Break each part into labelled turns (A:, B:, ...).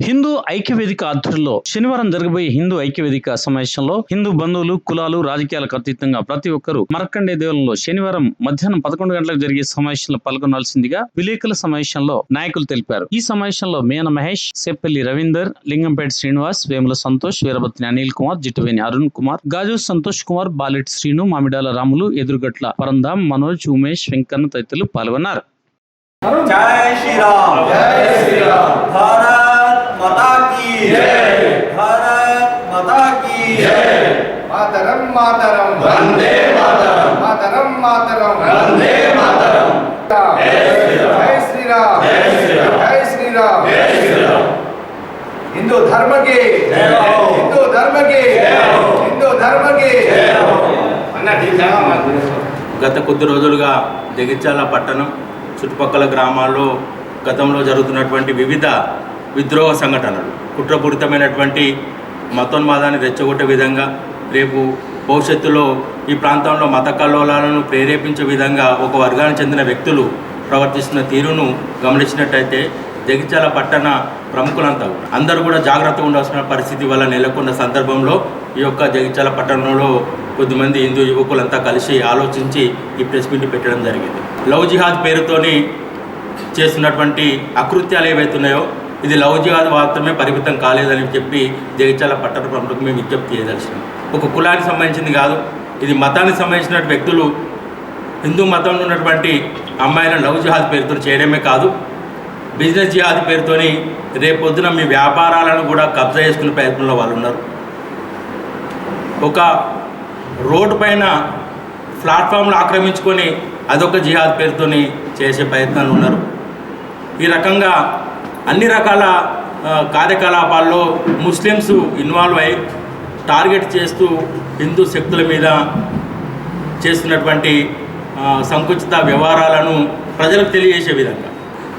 A: హిందూ ఐక్యవేదిక ఆధ్వర్యంలో శనివారం జరగబోయే హిందూ ఐక్యవేదిక సమావేశంలో హిందూ బంధువులు కులాలు రాజకీయాలకు అతీతంగా ప్రతి ఒక్కరూ మరకండే దేవలంలో శనివారం మధ్యాహ్నం పదకొండు గంటలకు జరిగే సమావేశంలో పాల్గొనాల్సిందిగా విలేకరుల సమావేశంలో నాయకులు తెలిపారు. ఈ సమావేశంలో మేన మహేష్ సెప్పల్లి రవీందర్ లింగంపేట శ్రీనివాస్ వేముల సంతోష్ వీరభద్రి అనిల్ కుమార్ జిట్టువేని అరుణ్ కుమార్ గాజు సంతోష్ కుమార్ బాలెట్ శ్రీను మామిడాల రాములు ఎదురుగట్ల పరంధామ్ మనోజ్ ఉమేష్ వెంకన్న తదితరులు పాల్గొన్నారు.
B: జై శ్రీరామ్! की जय भारत माता की जय
C: మాతరం మాతరం
B: वंदे मातरम
C: మాతరం మాతరం
B: वंदे मातरम
C: జై శ్రీరామ్ జై శ్రీరామ్ హిందూ ధర్మకి హిందూ ధర్మకి హిందూ ధర్మకి అన్న
D: గత కొద్ది రోజులుగా జగిత్యాల పట్టణం చుట్టుపక్కల గ్రామాల్లో గతంలో జరుగుతున్నటువంటి వివిధ విద్రోహ సంఘటనలు. కుట్రపూరితమైనటువంటి మతోన్మాదాన్ని రెచ్చగొట్టే విధంగా రేపు భవిష్యత్తులో ఈ ప్రాంతంలో మత కల్లోలాలను ప్రేరేపించే విధంగా ఒక వర్గానికి చెందిన వ్యక్తులు ప్రవర్తిస్తున్న తీరును గమనించినట్టయితే జగిత్యాల పట్టణ ప్రముఖులంతా అందరూ కూడా జాగ్రత్తగా ఉండాల్సిన పరిస్థితి వల్ల నెలకొన్న సందర్భంలో ఈ యొక్క జగిత్యాల పట్టణంలో కొద్దిమంది హిందూ యువకులంతా కలిసి ఆలోచించి ఈ ప్రెస్ మీట్ పెట్టడం జరిగింది. లవ్ జిహాద్ పేరుతోని చేస్తున్నటువంటి అకృత్యాలు ఏవైతున్నాయో ఇది లవ్ జిహాద్ మాత్రమే పరిమితం కాలేదని చెప్పి జగిత్యాల పట్టణ ప్రముఖులకు మేము విజ్ఞప్తి చేయదలిసినాం ఒక కులానికి సంబంధించింది కాదు ఇది మతానికి సంబంధించిన వ్యక్తులు హిందూ మతంలో ఉన్నటువంటి అమ్మాయిలను లవ్ జిహాద్ పేరుతో చేయడమే కాదు బిజినెస్ జిహాద్ పేరుతోని రేపొద్దున మీ వ్యాపారాలను కూడా కబ్జా చేసుకునే ప్రయత్నంలో వాళ్ళు ఉన్నారు. ఒక రోడ్డు పైన ప్లాట్ఫామ్లు ఆక్రమించుకొని అదొక జిహాద్ పేరుతోని చేసే ప్రయత్నాలు ఉన్నారు. ఈ రకంగా అన్ని రకాల కార్యకలాపాల్లో ముస్లిమ్స్ ఇన్వాల్వ్ అయి టార్గెట్ చేస్తూ హిందూ శక్తుల మీద చేస్తున్నటువంటి సంకుచిత వ్యవహారాలను ప్రజలకు తెలియజేసే విధంగా.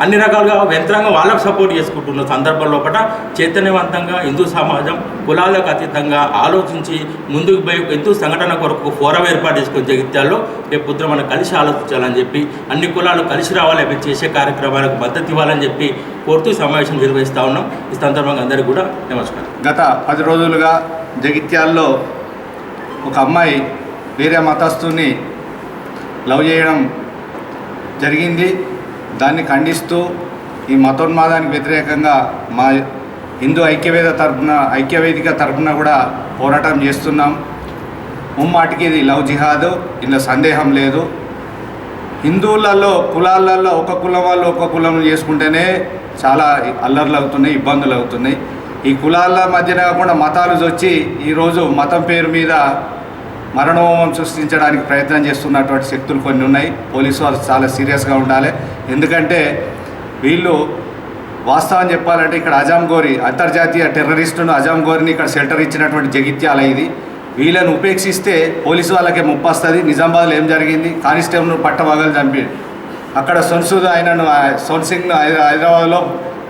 D: అన్ని రకాలుగా యంత్రాంగం వాళ్ళకు సపోర్ట్ చేసుకుంటున్న సందర్భం లోపల చైతన్యవంతంగా హిందూ సమాజం కులాలకు అతీతంగా ఆలోచించి ముందుకు పోయి హిందూ సంఘటన కొరకు ఫోరం ఏర్పాటు చేసుకుని జగిత్యాల్లో రేపు పొద్దున మనం కలిసి ఆలోచించాలని చెప్పి అన్ని కులాలు కలిసి రావాలి అవి చేసే కార్యక్రమాలకు మద్దతు ఇవ్వాలని చెప్పి కోరుతూ సమావేశం నిర్వహిస్తూ ఉన్నాం. ఈ సందర్భంగా అందరికీ కూడా నమస్కారం.
C: గత పది రోజులుగా జగిత్యాల్లో ఒక అమ్మాయి వేరే మతస్థుని లవ్ చేయడం జరిగింది. దాన్ని ఖండిస్తూ ఈ మతోన్మాదానికి వ్యతిరేకంగా మా హిందూ ఐక్యవేద తరపున ఐక్యవేదిక తరఫున కూడా పోరాటం చేస్తున్నాం. ముమ్మాటికి ఇది లవ్ జిహాద్ ఇందులో సందేహం లేదు. హిందువులలో కులాలలో ఒక కులం వాళ్ళు ఒక కులం చేసుకుంటేనే చాలా అల్లర్లు అవుతున్నాయి ఇబ్బందులు అవుతున్నాయి. ఈ కులాల మధ్యన కాకుండా మతాలు వచ్చి ఈరోజు మతం పేరు మీద మరణోమం సృష్టించడానికి ప్రయత్నం చేస్తున్నటువంటి శక్తులు కొన్ని ఉన్నాయి. పోలీసు వాళ్ళు చాలా సీరియస్గా ఉండాలి. ఎందుకంటే వీళ్ళు వాస్తవం చెప్పాలంటే ఇక్కడ అజాం గోరి అంతర్జాతీయ టెర్రరిస్టును అజాం గోరిని ఇక్కడ షెల్టర్ ఇచ్చినటువంటి జగిత్యాల ఇది. వీళ్ళని ఉపేక్షిస్తే పోలీసు వాళ్ళకే ముప్పు వస్తుంది నిజామాబాద్లో ఏం జరిగింది? కానిస్టేబుల్ను పట్టవగలు చంపి అక్కడ సొన్సూద్ ఆయనను ఆ హైదరాబాద్లో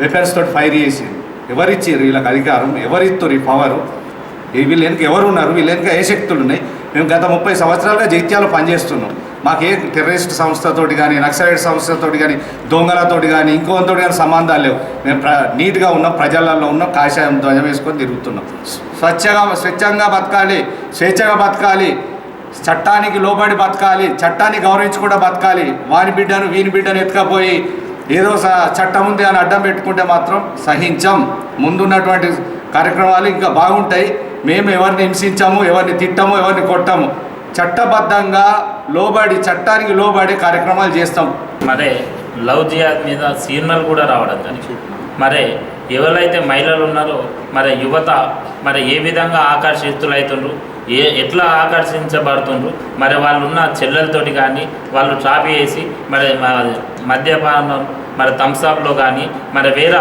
C: వెపన్స్ తోటి ఫైర్ చేసి ఎవరిచ్చారు? వీళ్ళకి అధికారం. ఎవరిస్తారు ఈ పవరు వీళ్ళ వెనుక ఎవరు ఉన్నారు వీళ్ళ వెనుక ఏ శక్తులు ఉన్నాయి? మేము గత ముప్పై సంవత్సరాలుగా జైత్యాలు పనిచేస్తున్నాం. మాకు ఏ టెర్రరిస్ట్ సంస్థతోటి కానీ నక్సలైట్ సంస్థతోటి కానీ దొంగలతోటి కానీ ఇంకోతోటి కానీ సంబంధాలు లేవు. మేము ప్ర నీట్గా ఉన్నాం ప్రజలలో ఉన్నాం కాషాయం ధ్వజం వేసుకొని తిరుగుతున్నాం. స్వచ్ఛగా స్వచ్ఛంగా బతకాలి స్వేచ్ఛగా బతకాలి చట్టానికి లోబడి బతకాలి చట్టాన్ని గౌరవించుకుంటూ బతకాలి. వాని బిడ్డను వీని బిడ్డను ఎత్తుకపోయి ఏదో స- చట్టం ఉంది అని అడ్డం పెట్టుకుంటే మాత్రం సహించం. ముందున్నటువంటి కార్యక్రమాలు ఇంకా బాగుంటాయి. మేము ఎవరిని హింసించాము ఎవరిని తిట్టాము ఎవరిని కొట్టాము. చట్టబద్ధంగా లోబడి చట్టానికి లోబడి కార్యక్రమాలు చేస్తాం.
E: మరి లవ్ జియాద్ మీద సిగ్నల్ కూడా రావడం జరిగింది మరి ఎవరైతే మహిళలు ఉన్నారో మరి యువత మరి ఏ విధంగా ఆకర్షితులవుతుండ్రు ఏ ఎట్లా ఆకర్షించబడుతుండ్రు మరి వాళ్ళు ఉన్న చెల్లెలతోటి కానీ వాళ్ళు ట్రాఫీ వేసి మరి మద్యపానం మరి థమ్స్అప్లో కానీ మరి వేరే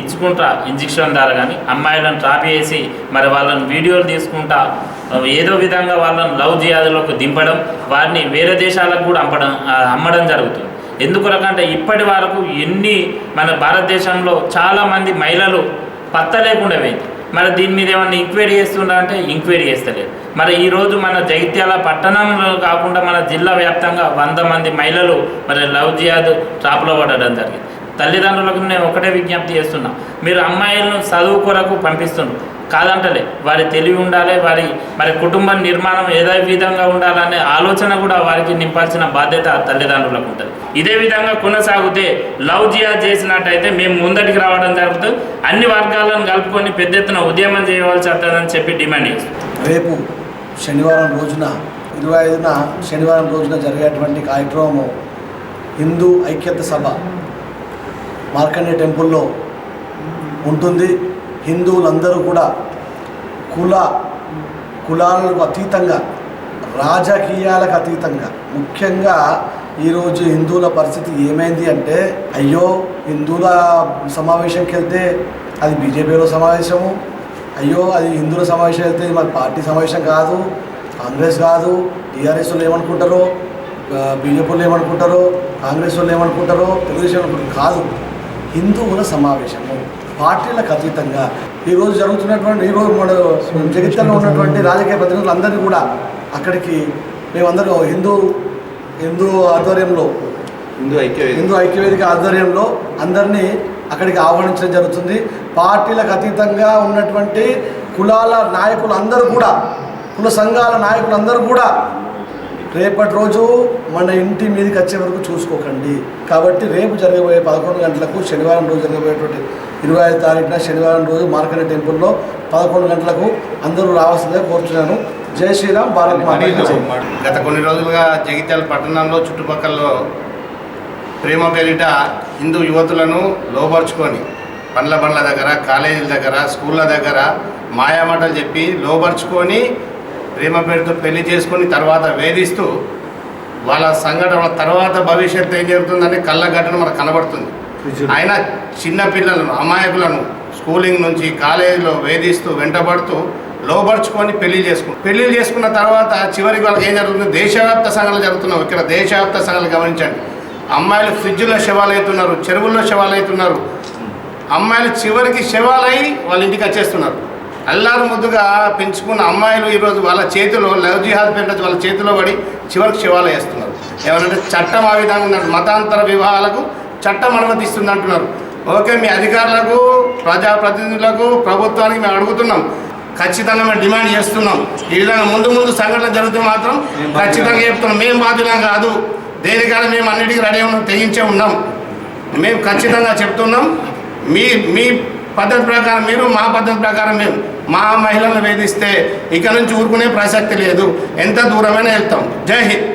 E: ఇచ్చుకుంటా ఇంజక్షన్ ద్వారా కానీ అమ్మాయిలను ట్రాప్ చేసి మరి వాళ్ళని వీడియోలు తీసుకుంటా ఏదో విధంగా వాళ్ళని లవ్ జియాదులకు దింపడం వారిని వేరే దేశాలకు కూడా అమ్మడం అమ్మడం జరుగుతుంది. ఎందుకు రకంటే ఇప్పటి వరకు ఎన్ని మన భారతదేశంలో చాలామంది మహిళలు పత్త లేకుండా పోయింది. మరి దీని మీద ఏమన్నా ఎంక్వైరీ చేస్తుండ అంటే ఎంక్వైరీ చేస్తలేదు. మరి ఈరోజు మన జగిత్యాల పట్టణంలో కాకుండా మన జిల్లా వ్యాప్తంగా వంద మంది మహిళలు మరి లవ్ జియాద్ ట్రాప్లో పడడం జరిగింది. తల్లిదండ్రులకు నేను ఒకటే విజ్ఞప్తి చేస్తున్నా. మీరు అమ్మాయిలను చదువు కొరకు పంపిస్తున్నారు కాదంటలే వారి తెలివి ఉండాలి వారి మరి కుటుంబ నిర్మాణం ఏదో విధంగా ఉండాలనే ఆలోచన కూడా వారికి నింపాల్సిన బాధ్యత తల్లిదండ్రులకు ఉంటుంది. ఇదే విధంగా కొనసాగితే లవ్ జియాద్ చేసినట్టయితే మేము ముందటికి రావడం జరుగుతుంది అన్ని వర్గాలను కలుపుకొని పెద్ద ఎత్తున ఉద్యమం చేయవలసి వస్తుందని చెప్పి డిమాండ్ చేస్తాం
F: రేపు శనివారం రోజున ఇరవై ఐదున శనివారం రోజున జరిగేటువంటి కార్యక్రమము హిందూ ఐక్యత సభ మార్కండే టెంపుల్లో ఉంటుంది. హిందువులందరూ కూడా కుల కులాలకు అతీతంగా రాజకీయాలకు అతీతంగా ముఖ్యంగా ఈరోజు హిందువుల పరిస్థితి ఏమైంది అంటే అయ్యో హిందువుల సమావేశంకి వెళ్తే అది బీజేపీలో సమావేశము అయ్యో అది హిందువుల సమావేశం ఇది మన పార్టీ సమావేశం కాదు కాంగ్రెస్ కాదు టీఆర్ఎస్ వాళ్ళు ఏమనుకుంటారో బీజేపీ వాళ్ళు ఏమనుకుంటారో కాంగ్రెస్ వాళ్ళు ఏమనుకుంటారో తెలుగుదేశం అనుకుంటారో కాదు. హిందువుల సమావేశము పార్టీలకు అతీతంగా. ఈరోజు జరుగుతున్నటువంటి ఈరోజు మన జగిత్యాలలో ఉన్నటువంటి రాజకీయ ప్రతినిధులు అందరినీ కూడా అక్కడికి మేమందరం హిందూ హిందూ ఆధ్వర్యంలో
C: హిందూ ఐక్య
F: హిందూ ఐక్యవేదిక ఆధ్వర్యంలో అందరినీ అక్కడికి ఆహ్వానించడం జరుగుతుంది. పార్టీలకు అతీతంగా ఉన్నటువంటి కులాల నాయకులు అందరూ కూడా కుల సంఘాల నాయకులందరూ కూడా రేపటి రోజు మన ఇంటి మీదకి వచ్చే వరకు చూసుకోకండి. కాబట్టి రేపు జరగబోయే పదకొండు గంటలకు శనివారం రోజు జరగబోయేటువంటి ఇరవై ఐదు తారీఖున శనివారం రోజు మార్కండ టెంపుల్లో పదకొండు గంటలకు అందరూ రావాల్సిందిగా కోరుతున్నాను జై శ్రీరామ్ భారత్.
G: గత కొన్ని రోజులుగా జగిత్యాల పట్టణంలో చుట్టుపక్కల ప్రేమ పేరిట హిందూ యువతులను లోపరుచుకొని పండ్ల బండ్ల దగ్గర కాలేజీల దగ్గర స్కూళ్ళ దగ్గర మాయామాటలు చెప్పి లోపరుచుకొని ప్రేమ పేరుతో పెళ్ళి చేసుకొని తర్వాత వేధిస్తూ వాళ్ళ సంఘటన తర్వాత భవిష్యత్తు ఏం జరుగుతుందని కళ్ళ ఘటన మనకు కనబడుతుంది. ఆయన చిన్న పిల్లలను అమాయకులను స్కూలింగ్ నుంచి కాలేజీలో వేధిస్తూ వెంటబడుతూ లోపరుచుకొని పెళ్ళి చేసుకుంటారు. పెళ్ళి చేసుకున్న తర్వాత చివరికి వాళ్ళకి ఏం జరుగుతుంది? దేశవ్యాప్త సంఘాలు జరుగుతున్నావు ఇక్కడ దేశవ్యాప్త సంఘాలు గమనించండి. అమ్మాయిలు ఫ్రిడ్జ్లో శవాలు అవుతున్నారు చెరువుల్లో శవాలు అవుతున్నారు అమ్మాయిలు చివరికి శవాలై వాళ్ళ ఇంటికి వచ్చేస్తున్నారు. అల్లారు ముద్దుగా పెంచుకున్న అమ్మాయిలు ఈరోజు వాళ్ళ చేతిలో లవ్ జిహాద్ పేరిట వాళ్ళ చేతిలో పడి చివరికి శివాలు వేస్తున్నారు. ఏమనంటే చట్టం ఆ విధంగా మతాంతర వివాహాలకు చట్టం అనుమతిస్తుంది అంటున్నారు. ఓకే మీ అధికారులకు ప్రజాప్రతినిధులకు ప్రభుత్వానికి మేము అడుగుతున్నాం. ఖచ్చితంగా మేము డిమాండ్ చేస్తున్నాం. ఈ విధంగా ముందు ముందు సంఘటన జరిగితే మాత్రం ఖచ్చితంగా చెప్తున్నాం. మేము బాధ్యులం కాదు. దేనికైనా మేము అన్నిటికీ రెడీ ఉన్నాం తెగించే ఉన్నాం. మేము ఖచ్చితంగా చెప్తున్నాం మీ మీ పద్ధతి ప్రకారం మీరు మా పద్ధతి ప్రకారం మేము మా మహిళలను వేధిస్తే ఇక నుంచి ఊరుకునే ప్రసక్తి లేదు. ఎంత దూరమైనా వెళ్తాం. జై హింద్.